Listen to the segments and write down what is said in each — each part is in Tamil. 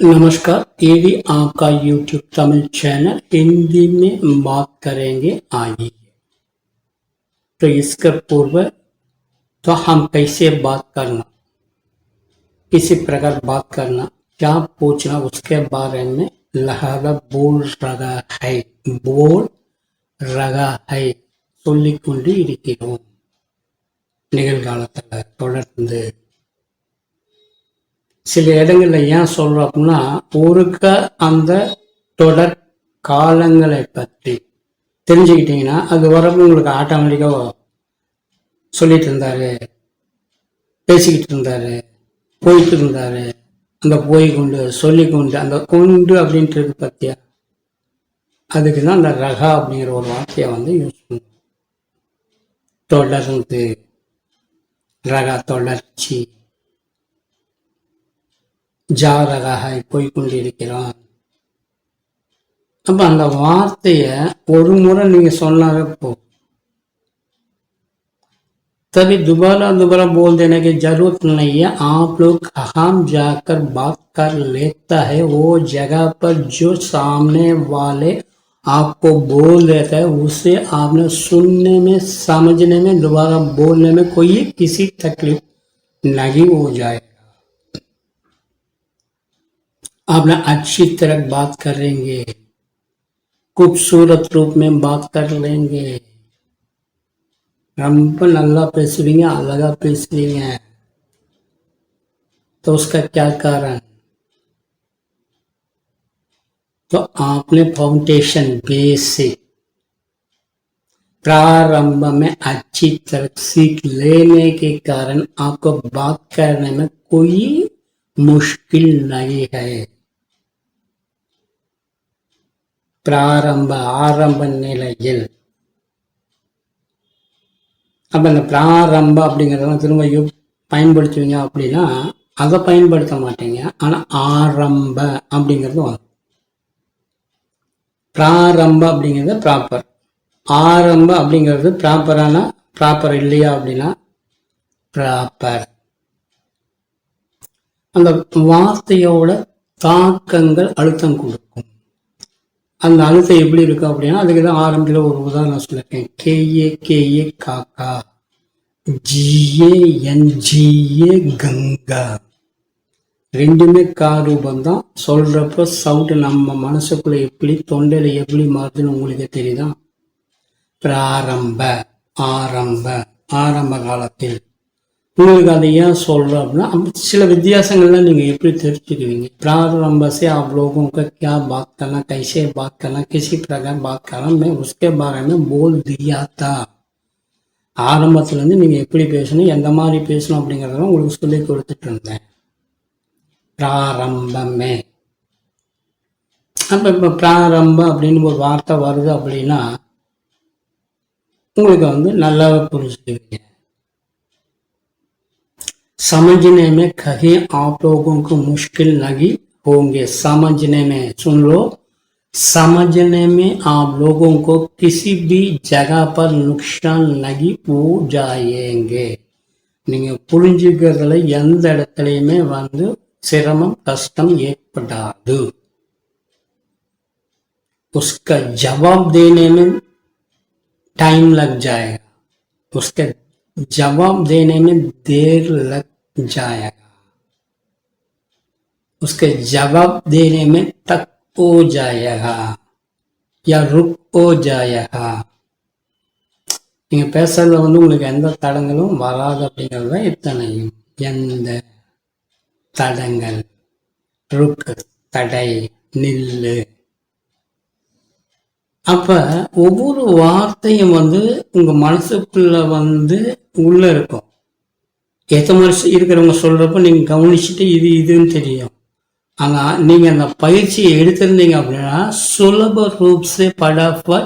नमस्कार ये भी आपका YouTube तमिल चैनल हिंदी में बात करेंगे आइए तो इसके पूर्व तो हम कैसे बात करना किसी प्रकार बात करना क्या पूछना उसके बारे में लहरा बोल रहा है बोल रहा है சொல்லிக் கொண்டு இருக்கிறோம் நிகழ்காலத்தில் தொடர்ந்து சில இடங்கள்ல ஏன் சொல்கிறோம் அப்படின்னா ஒருக்க அந்த தொடர் காலங்களை பற்றி. தெரிஞ்சுக்கிட்டீங்கன்னா அது வரப்போ உங்களுக்கு ஆட்டோமேட்டிக்காக சொல்லிட்டு இருந்தாரு பேசிக்கிட்டு இருந்தாரு போயிட்டு இருந்தாரு. அந்த போய் கொண்டு சொல்லி கொண்டு அந்த கொண்டு அப்படின்றது பத்தியா? அதுக்கு தான் அந்த ரகா அப்படிங்கிற ஒரு வார்த்தையை வந்து யூஸ் பண்ணுவோம் தொடர்ந்து ரகா தொடர்ச்சி. ஜாரகாக போய்கொண்டிருக்கிறான் அப்ப அந்த வார்த்தைய ஒரு முறை நீங்க சொன்னாவே போதும் तभी दोबारा दोबारा बोल देने की जरूरत नहीं है आप लोग हम जाकर बात कर लेता है वो जगह पर जो सामने वाले आपको बोल देता है उसे आपने सुनने में समझने में दोबारा बोलने में कोई किसी तकलीफ नहीं हो जाएगा आप ना अच्छी तरह बात करेंगे खूबसूरत रूप में बात कर लेंगे ரொம்ப நல்லா பேசுவீங்க அழகா பேசுவீங்க तो उसका क्या कारण तो आपने फाउंडेशन बेसिक प्रारंभ में अच्छी तरह सीख लेने के कारण आपको बात करने में कोई मुश्किल नहीं है பிராரம்ப ஆரம்ப நிலையில். அப்ப இந்த பிராரம்ப அப்படிங்கிறதெல்லாம் திரும்ப யூ பயன்படுத்துவீங்க அப்படின்னா அதை பயன்படுத்த மாட்டீங்க. ஆனா ஆரம்ப அப்படிங்கிறது வரும். பிராரம்ப அப்படிங்கிறது ப்ராப்பர் ஆரம்ப அப்படிங்கிறது ப்ராப்பரான ப்ராப்பர் இல்லையா அப்படின்னா ப்ராப்பர் அந்த வார்த்தையோட தாக்கங்கள் அழுத்தம் கொடுக்கும் அந்த அழுத்தம் எப்படி இருக்கு அப்படின்னா அதுக்கு தான் ஆரம்பத்தில் ஒரு உதாரணம் சொல்லியிருக்கேன். கேஏ கேஏ காக்கா. G A N G A Ganga. ரெண்டுமே கா ரூபம் தான் சொல்றப்ப சவுண்டு நம்ம மனசுக்குள்ள எப்படி தொண்டையில எப்படி மாறுதுன்னு உங்களுக்கு தெரியுதா? பிராரம்ப ஆரம்ப ஆரம்ப காலத்தில். உங்களுக்கு அதை ஏன் சொல்றோம் அப்படின்னா அப்ப சில வித்தியாசங்கள்லாம் நீங்க எப்படி தெரிஞ்சுக்குவீங்க प्रारंभ से आप लोगों का क्या बात करना कैसे बात करना किसी प्रकार बात करना मैं उसके बारे में बोल दिया था ஆரம்பத்துல இருந்து நீங்க எப்படி பேசணும் எந்த மாதிரி பேசணும் அப்படிங்கறத உங்களுக்கு சொல்லி கொடுத்துட்டு இருந்தேன் பிராரம்பமே அப்ப இப்ப பிராரம்ப அப்படின்னு ஒரு வார்த்தை வருது அப்படின்னா உங்களுக்கு வந்து நல்லாவே புரிஞ்சுக்குவீங்க समझने में कहीं आप लोगों को मुश्किल नहीं होंगे समझने में सुन लो समझने में आप लोगों को किसी भी जगह पर नुकसान नहीं हो जाएंगे நீங்க புரிஞ்சுக்கிறதுல எந்த இடத்துலையுமே வந்து சிரமம் கஷ்டம் ஏற்படாது उसका जवाब देने में टाइम लग जाएगा उसके जवाब देने में देर लग जाएगा उसके जवाब देने में तक हो जाएगा या रुक हो जाएगा நீங்க பேசுறதுல வந்து உங்களுக்கு எந்த தடங்களும் வராது அப்படிங்கிறது தான் இத்தனையும் எந்த தடங்கள் ருக்கு தடை நில்லு அப்ப ஒவ்வொரு வார்த்தையும் வந்து உங்க மனசுக்குள்ள வந்து உள்ள இருக்கும் எத்த மாதிரி இருக்கிறவங்க சொல்றப்ப நீங்க கவனிச்சுட்டு இது இதுன்னு தெரியும் ஆனா நீங்க அந்த பயிற்சியை எடுத்திருந்தீங்க அப்படின்னா சுலப ரூப் से फटाफट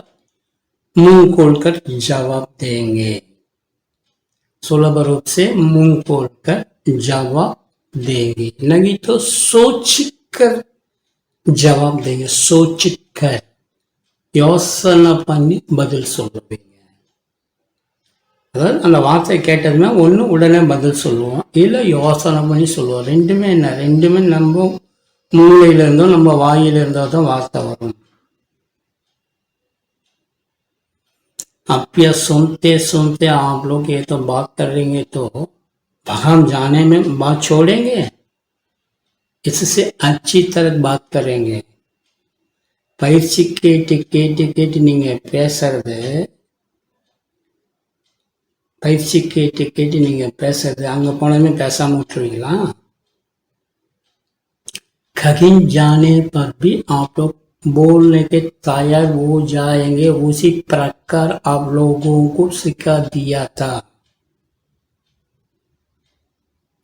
मुंह खोलकर जवाब देंगे सुलभ रूप से मुंह खोलकर जवाब देंगे नहीं तो सोच कर जवाब देंगे सोच कर யோசனை பண்ணி பதில் சொல்லுவீங்க அதாவது அந்த வார்த்தையை கேட்டதுமே ஒன்று உடனே பதில் சொல்லுவோம் இல்லை யோசனை பண்ணி சொல்லுவோம் ரெண்டுமே என்ன ரெண்டுமே நம்ம மூளையில இருந்தோ நம்ம வாயில இருந்தோ தான் வார்த்தை வரும் अब यह सुनते सुनते आप लोग ये तो बात कर रहेंगे तो भगवान जाने में बात छोड़ेंगे इससे अच्छी तरह बात करेंगे பயிற்சி கேட்டு கேட்டு கேட்டு நீங்க பேசுறது பயிற்சி கேட்டு கேட்டு நீங்க பேசுறது அங்க போனதுமே பேசாம விட்டுருவீங்களா कहीं जाने पर भी आप लोग बोलने के तैयार हो जाएंगे उसी प्रकार आप लोगों को सिखा दिया था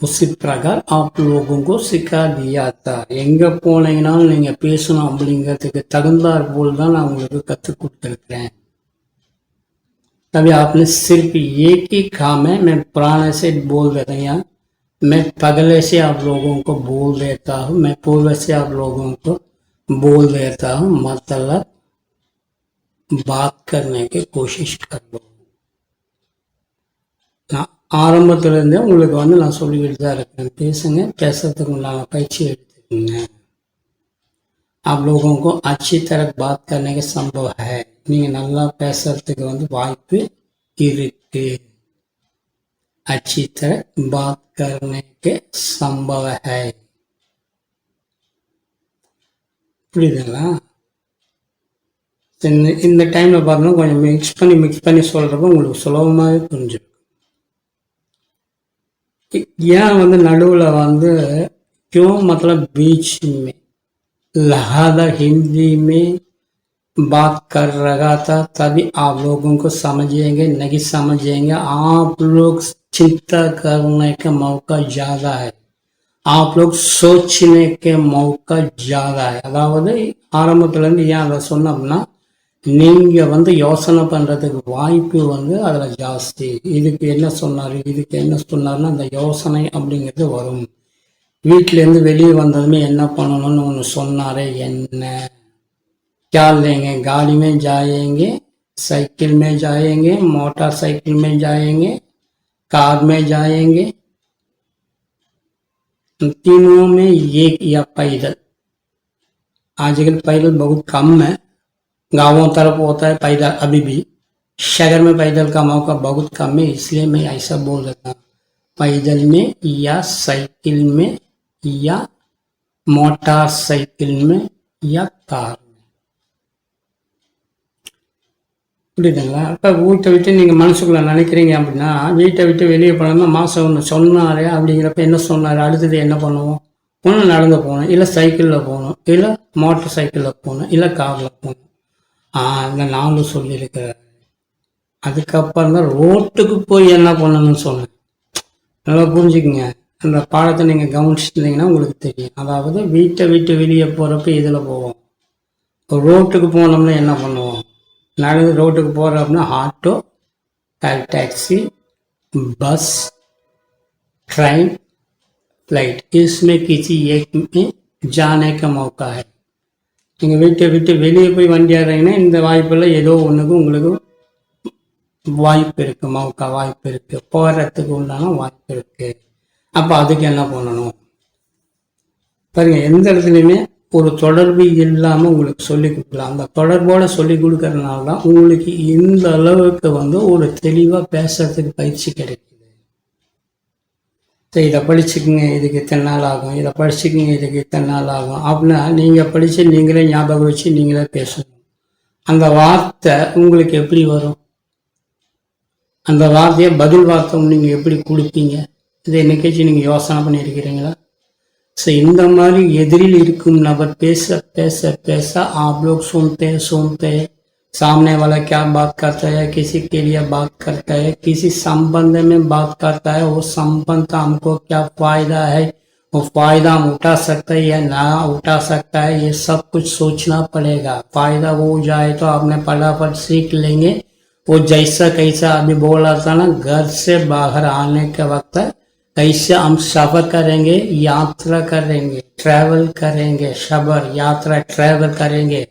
उसी प्रकार आप लोगों को सिखा दिया था எங்க போனீங்கனாலும் நீங்க பேசணும் அப்படிங்கிறதுக்கு தகுந்தாற் போல் தான் நான் உங்களுக்கு கற்றுக் கொடுத்துருக்கிறேன் तभी आपने सिर्फ एक ही काम है मैं पुराने से बोल देता हूँ यहाँ मैं पगले से आप लोगों को बोल देता हूँ मैं पूर्व से आप लोगों को बोल देता हूँ मतलब बात करने की कोशिश कर लो நான் ஆரம்பத்துல இருந்தே உங்களுக்கு வந்து நான் சொல்லிக்கிட்டு தான் இருக்கேன் பேசுங்க பேசுறதுக்கு உண்டான பயிற்சி எடுத்துக்கோங்க आप लोगों को अच्छी तरह बात करने का संभव है நீங்க நல்லா பேசுறதுக்கு வந்து வாய்ப்பு இருக்கு अच्छी तरह बात करने के संभव है புரியுதுங்களா இந்த இந்த டைம்ல பாருங்க கொஞ்சம் மிக்ஸ் பண்ணி மிக்ஸ் பண்ணி சொல்றப்ப உங்களுக்கு சுலபமாகவே புரிஞ்சிடும் ஏன் வந்து நடுவுல வந்து क्यों मतलब बीच में लहादा हिंदी में बात कर रहा था तभी आप लोगों को समझेंगे नहीं समझेंगे आप लोग चिंता करने का मौका ज्यादा है आप लोग सोचने के मौका ज्यादा है அதாவது ஆரம்பத்துல இருந்து ஏன் அதை சொன்னோம்னா நீங்க வந்து யோசனை பண்றதுக்கு வாய்ப்பு வந்து அதுல ஜாஸ்தி இதுக்கு என்ன சொன்னாரு இதுக்கு என்ன சொன்னாருன்னா அந்த யோசனை அப்படிங்கிறது வரும் வீட்ல இருந்து வெளியே வந்ததுமே என்ன பண்ணணும்னு ஒன்று சொன்னாரே என்ன क्या लेंगे, गाड़ी में जाएँगे, साइकिल में जाएँगे मोटरसाइकिल में जाएँगे, कार में जाएँगे। तीनों में एक या पैदल। आजकल पैदल बहुत कम है। गाँवों तरफ़ होता है पैदल अभी भी। शहर में पैदल का मौका बहुत कम है, इसलिए मैं ऐसा बोल देता हूँ। पैदल में या साइकिल में या मोटरसाइकिल में या कार। புரியுதுங்களா? இப்போ வீட்டை விட்டு நீங்கள் மனசுக்குள்ள நினைக்கிறீங்க அப்படின்னா வீட்டை விட்டு வெளியே போனோம்னா மாதம் ஒன்று சொன்னாரே அப்படிங்கிறப்ப என்ன சொன்னார்? அடுத்தது என்ன பண்ணுவோம்? ஒன்று நடந்து போகணும். இல்லை சைக்கிளில் போகணும். இல்லை மோட்டர் சைக்கிளில் போகணும். இல்லை காரில் போகணும். ஆ இந்த நாங்களும் சொல்லியிருக்கிறார் அதுக்கப்புறம் தான் ரோட்டுக்கு போய் என்ன பண்ணணும்னு சொன்னேன். நல்லா புரிஞ்சுக்குங்க. அந்த பாடத்தை நீங்கள் கவனிச்சிருந்தீங்கன்னா உங்களுக்கு தெரியும். அதாவது வீட்டை விட்டு வெளியே போகிறப்ப இதில் போவோம்? ரோட்டுக்கு போனோம்னா என்ன பண்ணுவோம்? நடந்து ரோட்டுக்கு போகிறோம் அப்படின்னா auto call taxi bus train flight इसमें किसी एक में जाने का मौका है நீங்கள் வீட்டை விட்டு வெளியே போய் வண்டி ஏறுறீங்கன்னா இந்த வாய்ப்பில் ஏதோ ஒன்றுக்கு உங்களுக்கு வாய்ப்பு இருக்கு மௌக்கா வாய்ப்பு இருக்கு போகிறதுக்கு உண்டான வாய்ப்பு இருக்கு அப்போ அதுக்கு என்ன பண்ணணும் பாருங்க எந்த இடத்துலையுமே ஒரு தொடர்பு இல்லாமல் உங்களுக்கு சொல்லி கொடுக்கலாம். அந்த தொடர்போட சொல்லி கொடுக்கறதுனால தான் உங்களுக்கு இந்த அளவுக்கு வந்து ஒரு தெளிவாக பேசுறதுக்கு பயிற்சி கிடைக்குது. சரி இதை படிச்சுக்குங்க இதுக்கு இத்தனை நாள் ஆகும். இதை படிச்சுக்குங்க இதுக்கு இத்தனை நாள் ஆகும். அப்படின்னா நீங்கள் படித்து நீங்களே ஞாபகம் வச்சு நீங்களே பேசணும். அந்த வார்த்தை உங்களுக்கு எப்படி வரும்? அந்த வார்த்தையை பதில் வார்த்தை நீங்கள் எப்படி கொடுப்பீங்க? இதை என்னைக்காச்சும் நீங்கள் யோசனை பண்ணியிருக்கிறீங்களா? ஸோ இந்த மாதிரி எதிரில் இருக்கும் நபர் பேச பேச பேச आप लोग सुनते सुनते सामने वाला क्या बात करता है किसी के लिए बात करता है किसी संबंध में बात करता है वो संबंध का हमको क्या फायदा है वो फायदा हम उठा सकते हैं या ना उठा सकता है ये सब कुछ सोचना पड़ेगा फायदा हो जाए तो आपने फटाफट सीख लेंगे वो जैसा कैसा अभी बोला था ना घर से बाहर आने के वक्त कैसे हम सफ़र करेंगे, यात्रा करेंगे ट्रैवल करेंगे सबर यात्रा ट्रैवल करेंगे।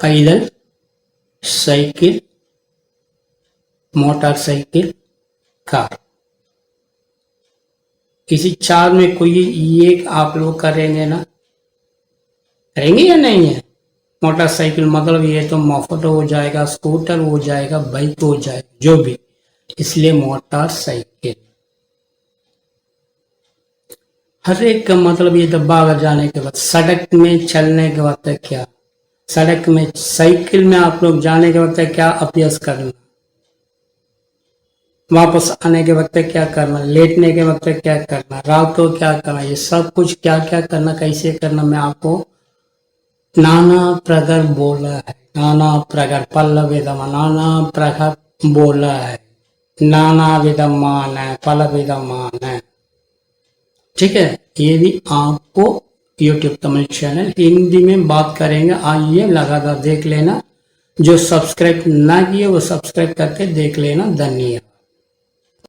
पैदल साइकिल, मोटरसाइकिल, कार। इसी चार में कोई एक आप लोग करेंगे ना? करेंगे या नहीं है? मोटरसाइकिल मतलब ये तो मफट हो जाएगा, स्कूटर हो जाएगा, बाइक हो जाएगा, जो भी। इसलिए मोटरसाइकिल हर एक का मतलब ये दब्बा अगर जाने के बाद, सड़क में चलने के बाद क्या? सड़क में साइकिल में आप लोग जाने के वक्त क्या अभ्यास करना? वापस आने के वक्त क्या करना? लेटने के वक्त क्या करना? रात को क्या करना? ये सब कुछ क्या क्या करना, कैसे करना, मैं आपको नाना प्रकार बोला है। नाना प्रकार पल्लव नाना प्रकार बोला है। नाना विधमान है पल विधमान है ठीक है? ये भी आपको यूट्यूब तमिल चैनल हिंदी में बात करेंगे। आइए, लगातार देख लेना। जो सब्सक्राइब ना किए वो सब्सक्राइब करके देख लेना। धन्यवाद।